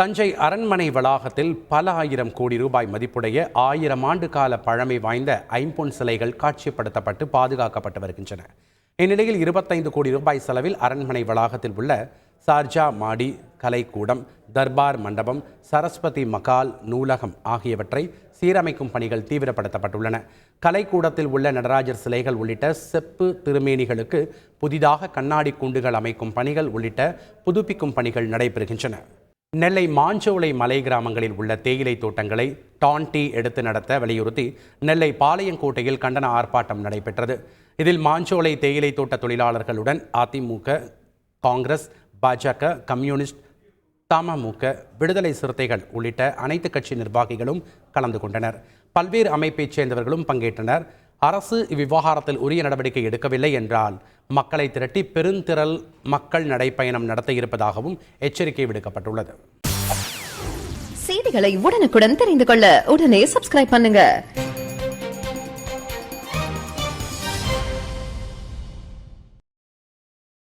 தஞ்சை அரண்மனை வளாகத்தில் பல ஆயிரம் கோடி ரூபாய் மதிப்புடைய ஆயிரம் ஆண்டு கால பழமை வாய்ந்த ஐம்பொன் சிலைகள் காட்சிப்படுத்தப்பட்டு பாதுகாக்கப்பட்டு வருகின்றன. இந்நிலையில் இருபத்தைந்து கோடி ரூபாய் செலவில் அரண்மனை வளாகத்தில் உள்ள சார்ஜா மாடி கலைக்கூடம் தர்பார் மண்டபம் சரஸ்வதி மகால் நூலகம் ஆகியவற்றை சீரமைக்கும் பணிகள் தீவிரப்படுத்தப்பட்டுள்ளன. கலைக்கூடத்தில் உள்ள நடராஜர் சிலைகள் உள்ளிட்ட செப்பு திருமேனிகளுக்கு புதிதாக கண்ணாடி கூண்டுகள் அமைக்கும் பணிகள் உள்ளிட்ட புதுப்பிக்கும் பணிகள் நடைபெறுகின்றன. நெல்லை மாஞ்சோலை மலை கிராமங்களில் உள்ள தேயிலை தோட்டங்களை டான்டி எடுத்து நடத்த வலியுறுத்தி நெல்லை பாளையங்கோட்டையில் கண்டன ஆர்ப்பாட்டம் நடைபெற்றது. இதில் மாஞ்சோலை தேயிலை தோட்ட தொழிலாளர்களுடன் அதிமுக காங்கிரஸ் பாஜக கம்யூனிஸ்ட் தமமுக விடுதலை சிறுத்தைகள் உள்ளிட்ட அனைத்து கட்சி நிர்வாகிகளும் கலந்து கொண்டனர். பல்வேறு அமைப்பைச் சேர்ந்தவர்களும் பங்கேற்றனர். அரசு இவ்விவகாரத்தில் உரிய நடவடிக்கை எடுக்கவில்லை என்றால் மக்களை திரட்டி பெருந்திரள் மக்கள் நடைப்பயணம் நடத்த இருப்பதாகவும் எச்சரிக்கை விடுக்கப்பட்டுள்ளது. செய்திகளை உடனுக்குடன் தெரிந்து கொள்ள உடனே சப்ஸ்கிரைப் பண்ணுங்க.